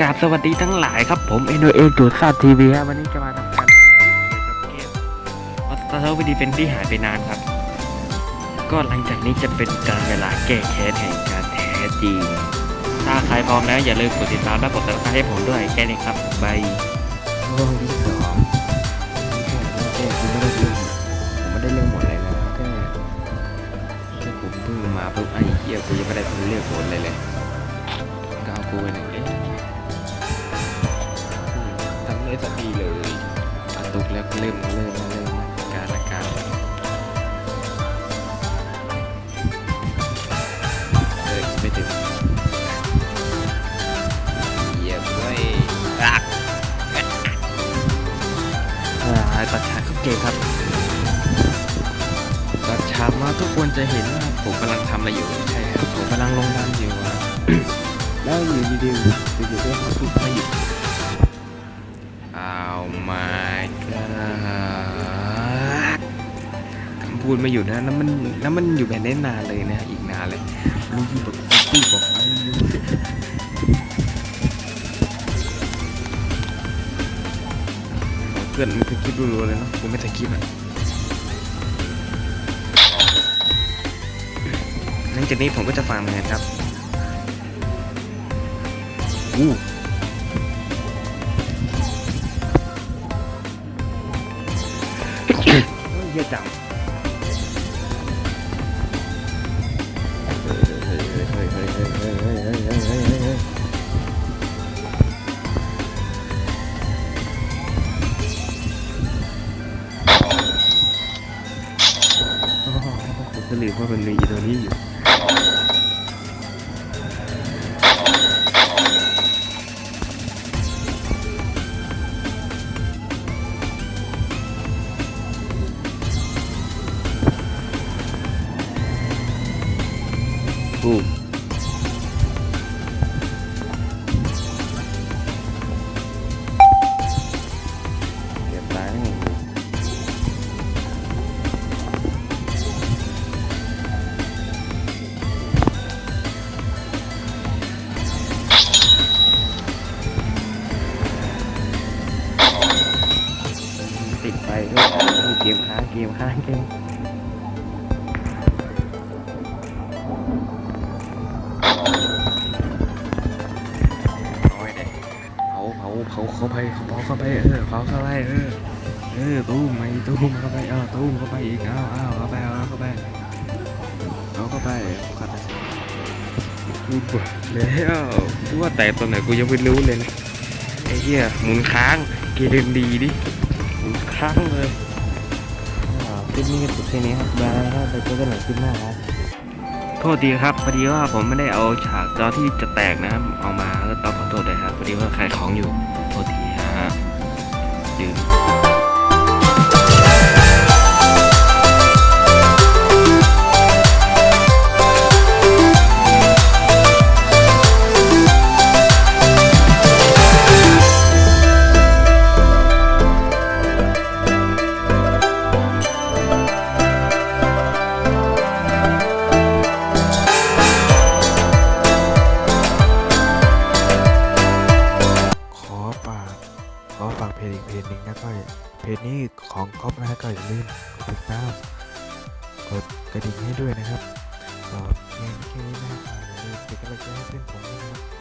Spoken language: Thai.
กราบสวัสดีทั้งหลายครับผมเอ็นเอจูดซาทีวีครับวันนี้จะมาทำการเกี่ยวกับเกมวัตเตอร์วิดีเป็นที่หายไปนานครับ ก็หลังจากนี้จะเป็นการเวลาแก้แค้นแห่งการแท้จริงถ้าใครพร้อมแล้วอย่าลืมกดติดตามและกดติดตามให้ผมด้วยแค่นี้ครับบายช่วงที่สองแค่ไม่ได้เรื่องผมไม่ได้เรื่องหมดเลยนะแค่แค่ผมเพิ่งมาปุ๊บไอ้เหี้ยกูยังไม่ได้เลือกผลเลยเลยก็เอ สักทีเลยกระตุกแล้วก็เริ่มเริ่มเริ่มการอาการเออไม่ถึงเหยียบด้วยรักอ่าตัดฉากเขาเก่งครับตัดฉากมาทุกคนจะเห็นว่าผมกำลังทำอะไรอยู่ใช่ครับผมกำลังลงดันอยู่อะแล้วอยู่ดีๆ พูดไม่หยุดนะแล้วมันแล้วมันอยู่แบบนี้นานเลยนะ อีกนานเลยรู้ที่บอกพูดบอกไอ้ยูเพื่อนไม่เคยคิดรัวๆเลยเนาะกูไม่เคยคิดอะหลังจากนี้ผมก็จะฟาร์มเงินครับอู้เฮ้ยเหี้ยจัง ผมก็ลืมว่ามันมีอีตัวนี้อยู่อู้เติดไปก็เกมค้างเกมค้างเกมเอาเผาเผาเผาเข้าไปเผาเข้าไปเออเผาเข้าไปเออเออตู้มไม่ตู้มเข้าไปเออตู้มเข้าไปอีกเอาเอ้าเข้าไปเอาเข้าไปเอาเข้าไปเข้าไปกูเบื่อแล้วกูว่าแต่ตอนไหนกูยังไม่รู้เลยนะไอ้เหี้ยหมุนค้างเกมดีดิ ค้างเลยคลิปนี้ก็จบแค่นี้ครับบายแล้วไปเจอกันใหม่คลิปหน้าครับโทษทีครับพอดีว่าผมไม่ได้เอาฉากจอที่จะแตกนะครับเอามาก็ต้องขอโทษเลยครับพอดีว่าขายของอยู่โทษทีฮะยืม ฝากเพจอีกเพจหนึ่งนะก้อยเพจนี้ของก๊อฟนะก็อย่าลืมกดติดตามกดกระดิ่งให้ด้วยนะครับก็เพียงแค่นี้นะอ่าอย่าลืมติดกระดิ่งให้เพื่อนผมด้วยนะครับ